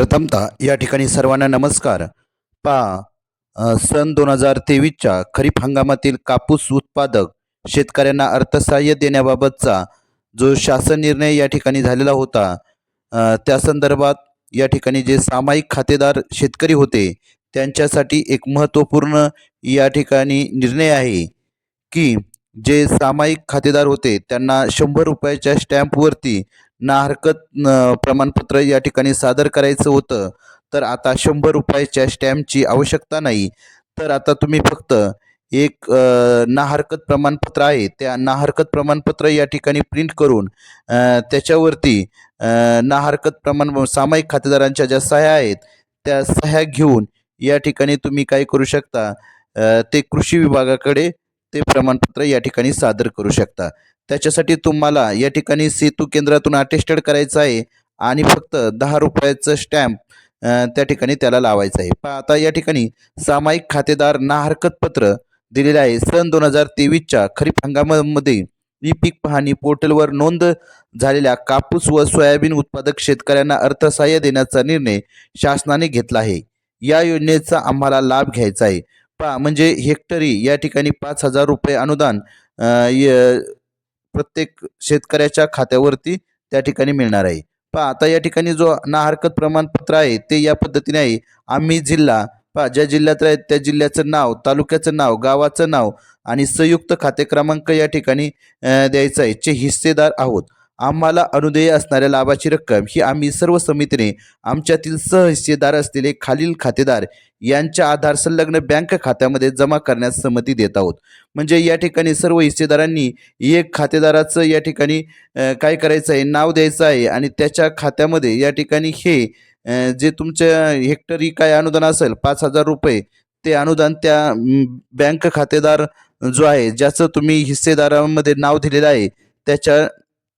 प्रथमतः या ठिकाणी सर्वांना नमस्कार. पा सन दोन हजार तेवीसच्या खरीप हंगामातील कापूस उत्पादक शेतकऱ्यांना अर्थसहाय्य देण्याबाबतचा जो शासन निर्णय या ठिकाणी झालेला होता त्या संदर्भात या ठिकाणी जे सामायिक खातेदार शेतकरी होते त्यांच्यासाठी एक महत्त्वपूर्ण या ठिकाणी निर्णय आहे की जे सामायिक खातेदार होते त्यांना शंभर रुपयाच्या स्टॅम्पवरती ना हरकत प्रमाणपत्र या ठिकाणी सादर करायचं होतं. तर आता शंभर रुपयाच्या स्टॅम्पची आवश्यकता नाही. तर आता तुम्ही फक्त एक ना हरकत प्रमाणपत्र आहे. त्या ना हरकत प्रमाणपत्र या ठिकाणी प्रिंट करून त्याच्यावरती ना हरकत प्रमाण सामायिक खातेदारांच्या ज्या सह्या आहेत त्या सह्या घेऊन या ठिकाणी तुम्ही काय करू शकता ते कृषी विभागाकडे ते प्रमाणपत्र या ठिकाणी सादर करू शकता. त्याच्यासाठी तुम्हाला या ठिकाणी सेतू केंद्रातून अटेस्टेड करायचं आहे आणि फक्त दहा रुपयाचं स्टॅम्प त्या ठिकाणी त्याला लावायचं आहे. पहा आता या ठिकाणी सामायिक खातेदार ना हरकत पत्र दिलेलं आहे. सन दोन हजार तेवीसच्या खरीप हंगामामध्ये ई पीक पाहणी पोर्टलवर नोंद झालेल्या कापूस व सोयाबीन उत्पादक शेतकऱ्यांना अर्थसहाय्य देण्याचा निर्णय शासनाने घेतला आहे. या योजनेचा आम्हाला लाभ घ्यायचा आहे. पहा म्हणजे हेक्टरी या ठिकाणी पाच हजार रुपये अनुदान य- प्रत्येक शेतकऱ्याच्या खात्यावरती त्या ठिकाणी मिळणार आहे. पहा आता या ठिकाणी जो ना हरकत प्रमाणपत्र आहे ते या पद्धतीने आहे. आम्ही जिल्हा पहा ज्या जिल्ह्यात आहे त्या जिल्ह्याचं नाव तालुक्याचं नाव गावाचं नाव आणि संयुक्त खाते क्रमांक या ठिकाणी द्यायचा द्यायचं आहे. जे हिस्सेदार आहोत. आम्हाला अनुदेय असणाऱ्या लाभाची रक्कम ही आम्ही सर्व समितीने आमच्यातील सहहिस्सेदार असलेले खालील खातेदार यांच्या आधार संलग्न बँक खात्यामध्ये जमा करण्यास संमती देत आहोत. म्हणजे या ठिकाणी सर्व हिस्सेदारांनी एक खातेदाराचं या ठिकाणी काय करायचं आहे नाव द्यायचं आहे आणि त्याच्या खात्यामध्ये या ठिकाणी हे जे तुमच्या हेक्टरी काय अनुदान असेल पाच हजार रुपये ते अनुदान त्या बँक खातेदार जो आहे ज्याचं तुम्ही हिस्सेदारामध्ये नाव दिलेलं आहे त्याच्या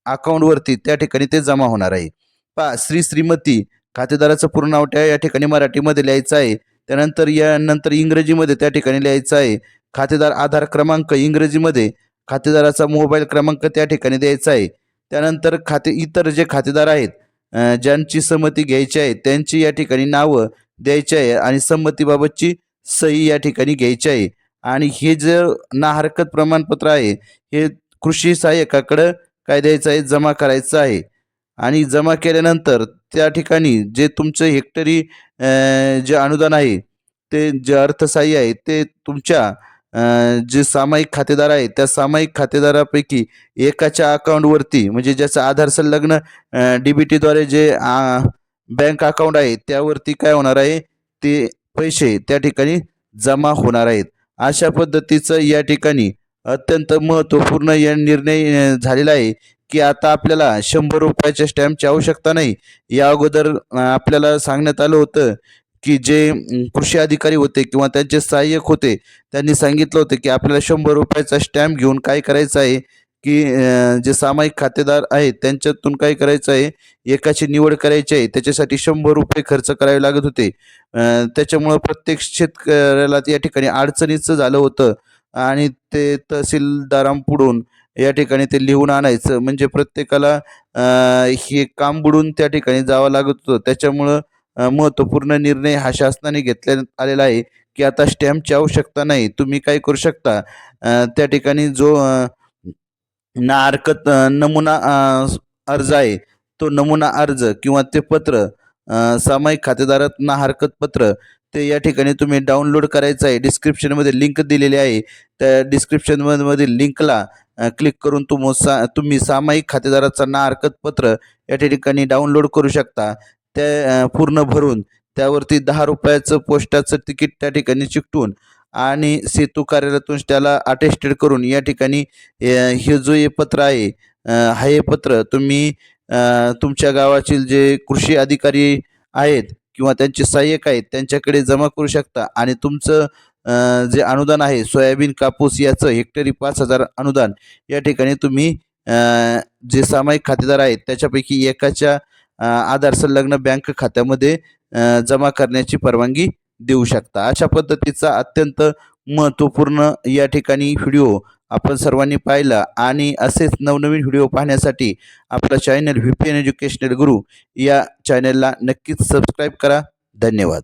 अकाउंटवरती त्या ठिकाणी ते जमा होणार आहे. पा श्री श्रीमती खातेदाराचं पूर्ण नाव त्या या ठिकाणी मराठीमध्ये लिहायचं आहे. त्यानंतर या नंतर इंग्रजीमध्ये त्या ठिकाणी लिहायचं आहे. खातेदार आधार क्रमांक इंग्रजीमध्ये खातेदाराचा मोबाईल क्रमांक त्या ठिकाणी द्यायचा आहे. त्यानंतर खाते इतर जे खातेदार आहेत ज्यांची संमती घ्यायची आहे त्यांची या ठिकाणी नावं द्यायची आहे आणि संमतीबाबतची सही या ठिकाणी घ्यायची आहे. आणि हे जे ना हरकत प्रमाणपत्र आहे हे कृषी सहाय्यकाकडं काय द्यायचं आहे जमा करायचं आहे. आणि जमा केल्यानंतर त्या ठिकाणी जे तुमचं हेक्टरी जे अनुदान आहे ते जे अर्थसहाय्य आहे ते तुमच्या जे सामायिक खातेदार आहे त्या सामायिक खातेदारापैकी एकाच्या अकाउंटवरती म्हणजे ज्याचं आधार संलग्न डी बी टीद्वारे जे बँक अकाउंट आहे त्यावरती काय होणार आहे ते पैसे त्या ठिकाणी जमा होणार आहेत. अशा पद्धतीचं या ठिकाणी अत्यंत महत्त्वपूर्ण या निर्णय झालेला आहे की आता आपल्याला शंभर रुपयाच्या स्टॅम्पची आवश्यकता नाही. या अगोदर आपल्याला सांगण्यात आलं होतं की जे कृषी अधिकारी होते किंवा त्यांचे सहाय्यक होते त्यांनी सांगितलं होतं की आपल्याला शंभर रुपयाचा स्टॅम्प घेऊन काय करायचं आहे की जे सामायिक खातेदार आहेत त्यांच्यातून काय करायचं आहे? एकाची निवड करायची आहे त्याच्यासाठी शंभर रुपये खर्च करावे लागत होते. त्याच्यामुळं प्रत्येक शेतकऱ्याला या ठिकाणी अडचणीचं झालं होतं. आणि ते तहसीलदारांपुढून या ठिकाणी ते लिहून आणायचं. म्हणजे प्रत्येकाला हे काम बुडून त्या ठिकाणी जावं लागत होतं. त्याच्यामुळं महत्त्वपूर्ण निर्णय हा शासनाने घेतल्यात आलेला आहे की आता स्टॅम्पची आवश्यकता नाही. तुम्ही काय करू शकता? त्या ठिकाणी जो ना हरकत नमुना अर्ज आहे तो नमुना अर्ज किंवा ते पत्र सामायिक खातेदारात ना हरकत पत्र ते या ठिकाणी तुम्ही डाउनलोड करायचं आहे. डिस्क्रिप्शनमध्ये लिंक दिलेली आहे. त्या डिस्क्रिप्शनमधील लिंकला क्लिक करून तुम सा तुम्ही सामायिक खातेदाराचा ना हरकत पत्र या ठिकाणी डाउनलोड करू शकता. त्या पूर्ण भरून त्यावरती दहा रुपयाचं पोस्टाचं तिकीट त्या ठिकाणी चिकटून आणि सेतू कार्यालयातून त्याला अटेस्टेड करून या ठिकाणी हे जो हे पत्र आहे हा हे पत्र तुम्ही तुमच्या गावातील जे कृषी अधिकारी आहेत किंवा त्यांचे सहाय्यक आहेत त्यांच्याकडे जमा करू शकता. आणि तुमचं जे अनुदान आहे सोयाबीन कापूस याचं हेक्टरी पाच हजार अनुदान. या ठिकाणी तुम्ही जे सामायिक खातेदार आहेत त्याच्यापैकी एकाच्या आधार संलग्न बँक खात्यामध्ये जमा करण्याची परवानगी देऊ शकता. अशा पद्धतीचा अत्यंत महत्त्वपूर्ण या ठिकाणी व्हिडिओ आपण सर्वांनी पाहिला आणि असेच नवनवीन व्हिडिओ पाहण्यासाठी आपला channel V P N educational Guru या चॅनलला नक्कीच सबस्क्राईब करा. धन्यवाद.